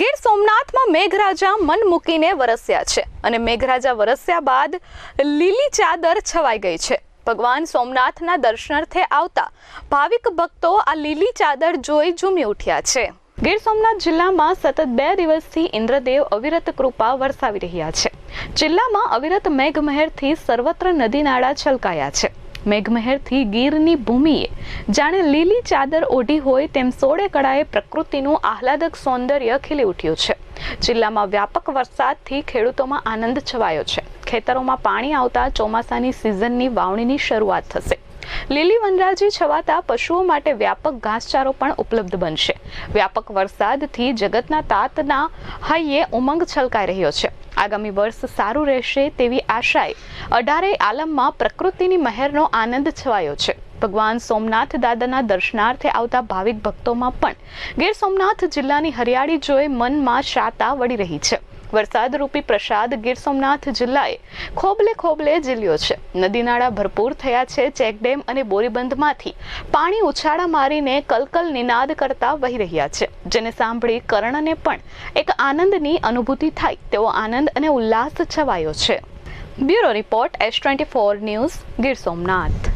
ગીર સોમનાથમાં મેઘરાજા મન મૂકીને વરસ્યા છે અને મેઘરાજા વરસ્યા બાદ લીલી ચાદર છવાઈ ગઈ છે. ભગવાન સોમનાથના દર્શનાર્થે આવતા ભાવિક ભક્તો આ લીલી ચાદર જોઈ ઝૂમી ઉઠ્યા છે. ગીર સોમનાથ જિલ્લામાં સતત બે દિવસથી ઇન્દ્રદેવ અવિરત કૃપા વરસાવી રહ્યા છે. જિલ્લામાં અવિરત મેઘમહેરથી સર્વત્ર નદી નાળા છલકાયા છે. મેઘમહેરથી ગીરની ભૂમિએ. જાણે લીલી ચાદર ઓઢી હોય તેમ સોળે કળાએ પ્રકૃતિનું આહલાદક સૌંદર્ય ખીલી ઉઠ્યું છે. જિલ્લામાં વ્યાપક વરસાદથી ખેડૂતોમાં આનંદ છવાયો છે. ખેતરોમાં પાણી આવતા ચોમાસાની સિઝનની વાવણીની શરૂઆત થશે. લીલી વનરાજી છવાતા પશુઓ માટે વ્યાપક ઘાસચારો પણ ઉપલબ્ધ બનશે. વ્યાપક વરસાદથી જગતના તાતના હૈયે ઉમંગ છલકાઈ રહ્યો છે. આગામી વર્ષ સારું રહેશે તેવી આશાએ અઢારે આલમમાં પ્રકૃતિની મહેરનો આનંદ છવાયો છે. ભગવાન સોમનાથ દાદાના દર્શનાર્થે આવતા ભાવિક ભક્તોમાં પણ ગીર સોમનાથ જિલ્લાની હરિયાળી જોઈ મનમાં શાતા વળી રહી છે. વરસાદ રૂપી પ્રસાદ ગીર સોમનાથ જિલ્લાએ ખોબલે ખોબલે ઝીલ્યો છે. નદી નાળા ભરપૂર થયા છે, ચેકડેમ અને બોરીબંધમાંથી પાણી ઉછાળા મારીને કલકલ નિનાદ કરતા વહી રહ્યા છે. જેને સાંભળી કર્ણને પણ એક આનંદની અનુભૂતિ થાય, તેવો આનંદ અને ઉલ્લાસ છવાયો છે. Bureau report, S twenty four news, Gir Somnath.